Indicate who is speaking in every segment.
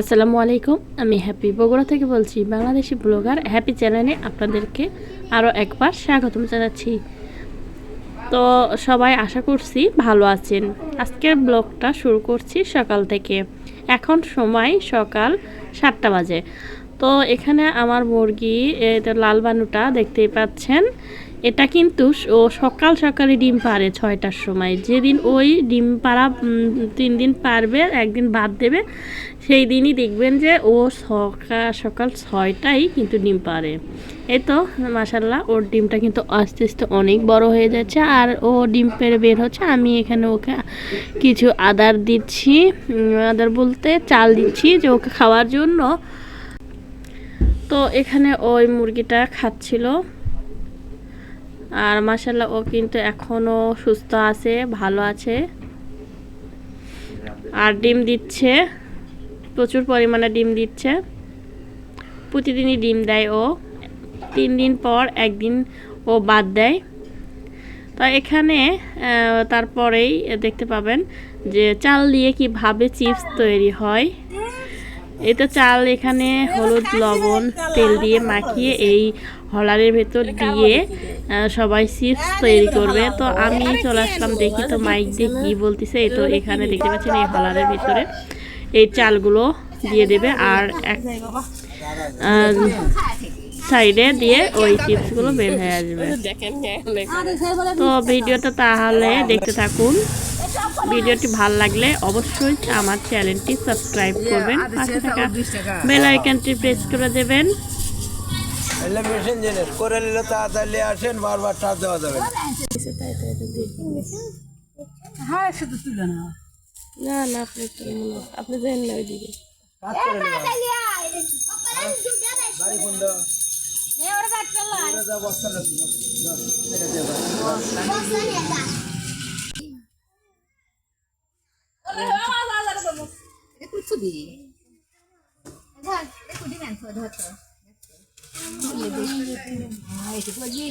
Speaker 1: আসসালামু আলাইকুম, আমি হ্যাপি বগুড়া থেকে বলছি, বাংলাদেশি ব্লগার হ্যাপি চ্যানেলে আপনাদেরকে আরও একবার স্বাগতম জানাচ্ছি। তো সবাই আশা করছি ভালো আছেন। আজকের ব্লগটা শুরু করছি সকাল থেকে। এখন সময় সকাল সাতটা বাজে। তো এখানে আমার মুরগি লাল বানুটা দেখতেই পাচ্ছেন। এটা কিন্তু ও সকাল সকালে ডিম পারে ছয়টার সময়। যেদিন ওই ডিম পাড়া তিন দিন পারবে, একদিন বাদ দেবে, সেই দিনই দেখবেন যে ও সকাল সকাল ছয়টায় কিন্তু ডিম পারে এই তো মাসাল্লাহ ওর ডিমটা কিন্তু আস্তে আস্তে অনেক বড় হয়ে যাচ্ছে। আর ও ডিম পেড়ে বের হচ্ছে, আমি এখানে ওকে কিছু আদার দিচ্ছি আদার বলতে চাল দিচ্ছি যে ওকে খাওয়ার জন্য। তো এখানে ওই মুরগিটা খাচ্ছিল। আর মাসাল্লাহ ও কিন্তু এখনও সুস্থ আছে ভালো আছে। আর ডিম দিচ্ছে প্রচুর পরিমাণে ডিম দিচ্ছে। প্রতিদিনই ডিম দেয় ও। তিন দিন পর একদিন ও বাদ দেয়। তো এখানে তারপরেই দেখতে পাবেন যে চাল দিয়ে কীভাবে চিপস তৈরি হয়। এটা চাল এখানে হলুদ লবণ তেল দিয়ে মাখিয়ে এই হলারের ভেতর দিয়ে সবাই চিপস তৈরি করবে। তো আমি চলে আসলাম দেখি তো মাইক দিয়ে কী বলতেছে। এই তো এখানে দেখতে পাচ্ছেন এই হলারের ভিতরে এই চালগুলো দিয়ে দেবে আর এক সাইডে দিয়ে ওই চিপসগুলো বের হয়ে আসবে। তো ভিডিওটা তাহলে দেখতে থাকুন। ভিডিওটি ভালো লাগলে অবশ্যই আমার চ্যানেলটি সাবস্ক্রাইব করবেন। পাশে থাকা বেল আইকনটি প্রেস করে দেবেন।
Speaker 2: এলে মেশিন জিনিস করে নিলে তাড়াতাড়ি আসেন বারবার চাপ দেওয়া যাবে
Speaker 3: হ্যাঁ শুধু তুলে না
Speaker 1: না না আপনি আপনি যান না ওইদিকে
Speaker 2: কোন দাও? করে দাও, বস্তা দাও। দাও, এটা দিয়ে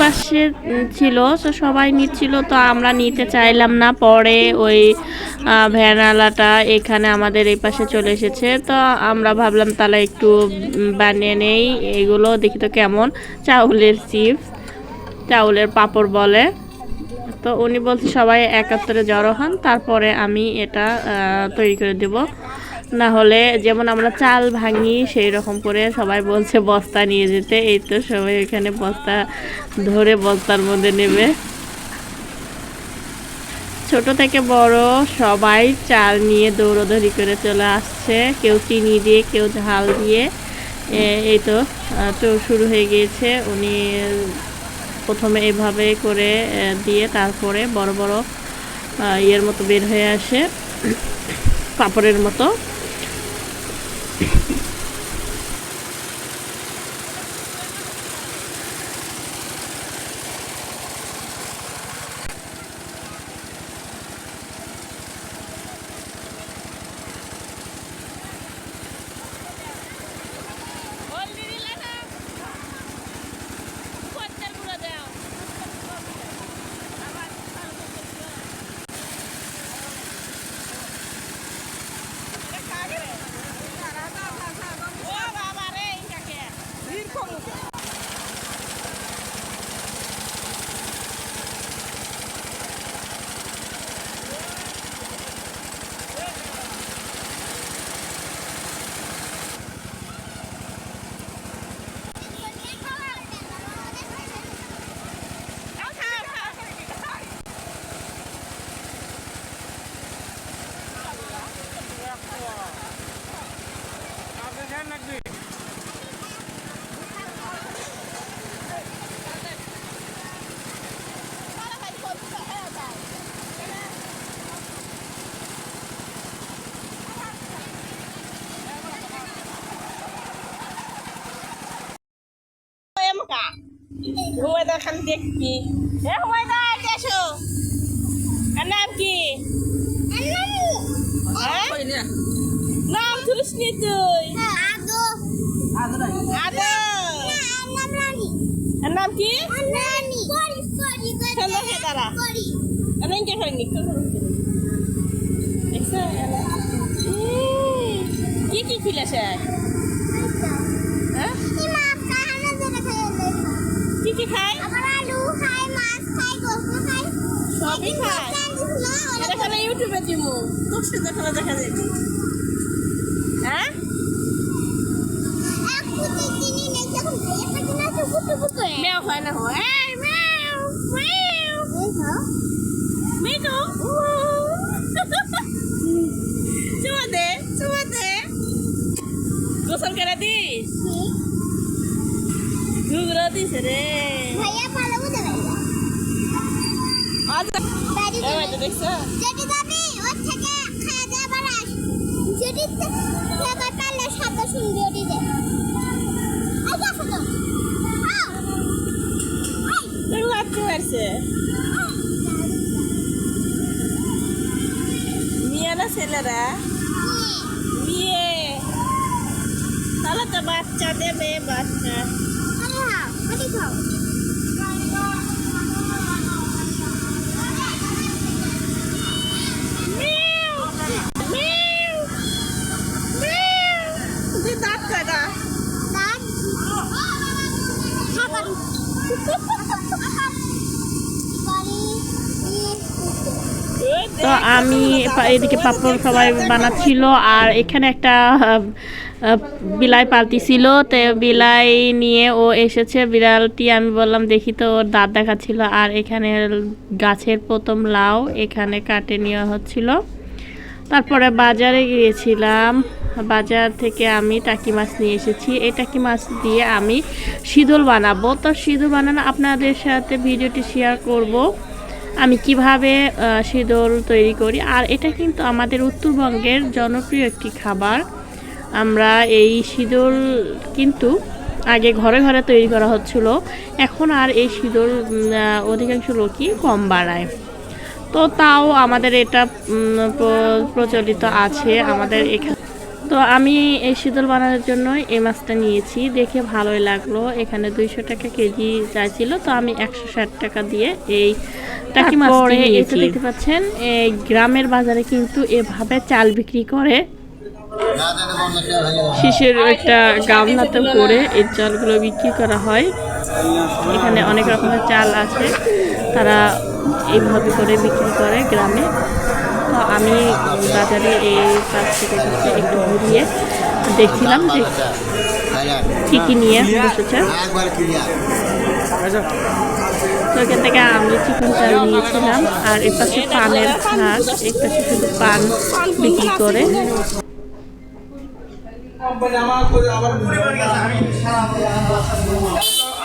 Speaker 1: পাশে ছিল, তো সবাই নিচ্ছিল, তো আমরা নিতে চাইলাম না। পরে ওই ভ্যানালাটা এখানে আমাদের এই পাশে চলে এসেছে। তো আমরা ভাবলাম, তাহলে একটু বানিয়ে নেই। এগুলো দেখি তো কেমন। চাউলের চিপস চাউলের পাঁপড় বলে। তো উনি বলছে, সবাই একাত্তরে জড়ো হন, তারপরে আমি এটা তৈরি করে দেব। না হলে যেমন আমরা চাল ভাঙি সেই রকম করে সবাই বলছে বস্তা নিয়ে যেতে। এই তো সবাই এখানে বস্তা ধরে বস্তার মধ্যে নেবে। ছোট থেকে বড় সবাই চাল নিয়ে দৌড়দৌড়ি করে চলে আসছে। কেউ চিনি দিয়ে, কেউ ঝাল দিয়ে। এই তো তো শুরু হয়ে গিয়েছে। উনি প্রথমে এভাবে করে দিয়ে তারপরে বড় বড় ইয়ের মতো বের হয়ে আসে। কাপড়ের মতো।
Speaker 2: খান দেখবি এ হুয়াদা এসো আর নাম কি? হ্যাঁ? নাম তুলিস নি তুই। আদো। আর নাম কি? আমি কে? করিনি দিমু তোর সাথে খালে দেখা যাবে হ্যাঁ মেও হয় না হয় এই মেও মেও মিটু চুমা দে চুমা দে গোসল করে দিস ঘুগরা দিস রে আজ এই তো দেখছ
Speaker 4: যেটি যাবি ওর
Speaker 2: ছেলেরা বিয়ে তাহলে তো বাচ্চা দেবে বাচ্চা
Speaker 4: আরে হাও হাতি খাও
Speaker 1: এদিকে পাপড় সবাই বানাচ্ছিল, আর এখানে একটা বিলাই পালতি ছিল। তো বিলাই নিয়ে ও এসেছে। বিড়ালটি আমি বললাম, দেখি তো, ওর দাঁত দেখাচ্ছিল। আর এখানে গাছের প্রথম লাউ এখানে কাটে নেওয়া হচ্ছিল। তারপরে বাজারে গিয়েছিলাম। বাজার থেকে আমি টাকি মাছ নিয়ে এসেছি। এই টাকি মাছ দিয়ে আমি শীতল বানাবো। তো শীতল বানানো আপনাদের সাথে ভিডিওটি শেয়ার করব। আমি কীভাবে শীতল তৈরি করি। আর এটা কিন্তু আমাদের উত্তরবঙ্গের জনপ্রিয় একটি খাবার। আমরা এই শীতল কিন্তু আগে ঘরে ঘরে তৈরি করা হচ্ছিল। এখন আর এই আহ, অধিকাংশ লোকই কম বাড়ায়। তো তাও আমাদের এটা প্রচলিত আছে আমাদের এখানে। তো আমি এই শীতল বানানোর জন্য এই মাছটা নিয়েছি। দেখে ভালোই লাগল। এখানে দুইশো টাকা কেজি চাইছিল তো আমি একশো ষাট টাকা দিয়ে এই টাকি মাছটা নিয়েছি। দেখতে পাচ্ছেন এই গ্রামের বাজারে কিন্তু এভাবে চাল বিক্রি করে। শিশের একটা গামলাতে করে এই চালগুলো বিক্রি করা হয়। এখানে অনেক রকমের চাল আছে তারা এইভাবে করে বিক্রি করে গ্রামে। আমি বাজারে এই কাছ থেকে একটু ঘুরিয়ে দেখছিলাম যে কী কী নিয়ে বসেছে। তো এখান থেকে আমি চিকেন চাল নিয়েছিলাম, আর এর পাশে পানের হাঁস এর পাশে শুধু পান বিক্রি করে।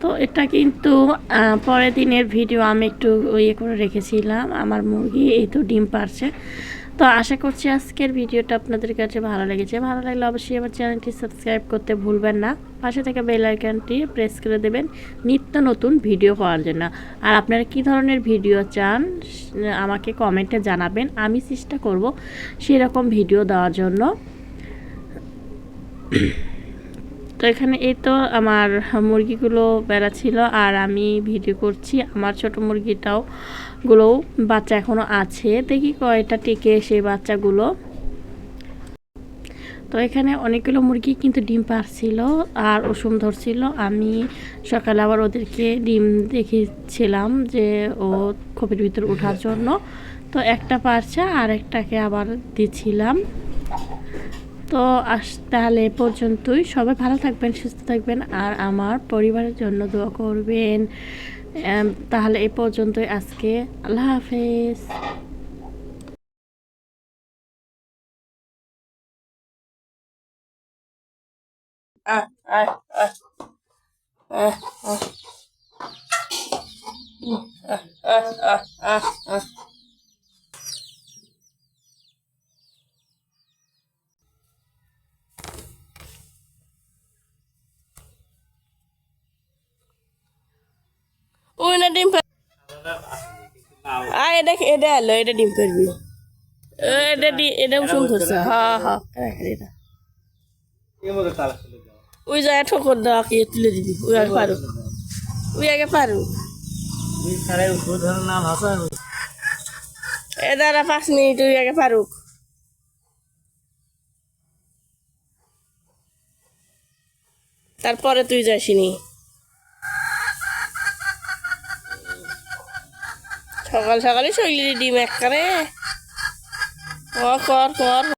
Speaker 1: তো এটা কিন্তু পরের দিনের ভিডিও আমি একটু ইয়ে করে রেখেছিলাম, আমার মুরগি এই তো ডিম পারছে। তো আশা করছি আজকের ভিডিওটা আপনাদের কাছে ভালো লেগেছে। ভালো লাগলে অবশ্যই আমার চ্যানেলটি সাবস্ক্রাইব করতে ভুলবেন না। পাশে থেকে বেল আইকনটি প্রেস করে দেবেন নিত্য নতুন ভিডিও পাওয়ার জন্য। আর আপনারা কী ধরনের ভিডিও চান, আমাকে কমেন্টে জানাবেন। আমি চেষ্টা করব সেরকম ভিডিও দেওয়ার জন্য। তো এখানে এই তো আমার মুরগিগুলো বেড়া ছিল আর আমি ভিডিও করছি আমার ছোট মুরগিটাও গুলোও বাচ্চা এখনও আছে। দেখি কয়টা টিকে সেই বাচ্চাগুলো। তো এখানে অনেকগুলো মুরগি কিন্তু ডিম পারছিল আর ওষুম ধরছিল। আমি সকালে আবার ওদেরকে ডিম দেখেছিলাম যে ও খোপের ভিতর ওঠার জন্য। তো একটা পারছে আর একটাকে আবার দিচ্ছিলাম তো আস, তাহলে পর্যন্তই। সবাই ভালো থাকবেন, সুস্থ থাকবেন আর আমার পরিবারের জন্য দোয়া করবেন। তাহলে এ পর্যন্তই আজকে। আল্লাহ হাফেজ।
Speaker 2: আহ আহ আহ আহ আহ আহ আহ। এটা এটা এলো এটা ডিম করবি। এটা ডি- এটা উসুম ধরছে হ্যাঁ হ্যাঁ। এটা ওই জায়গায় ঠোকর দেওয়া কি তুলে দিবি? ওই আগে পারু। ওই আগে পারু। এ দাঁড়া পাঁচ মিনিট ওই আগে পারুক। তারপরে তুই যাসনি। সকাল সকালে শৈলী ডিম এক করে। কর কর কর।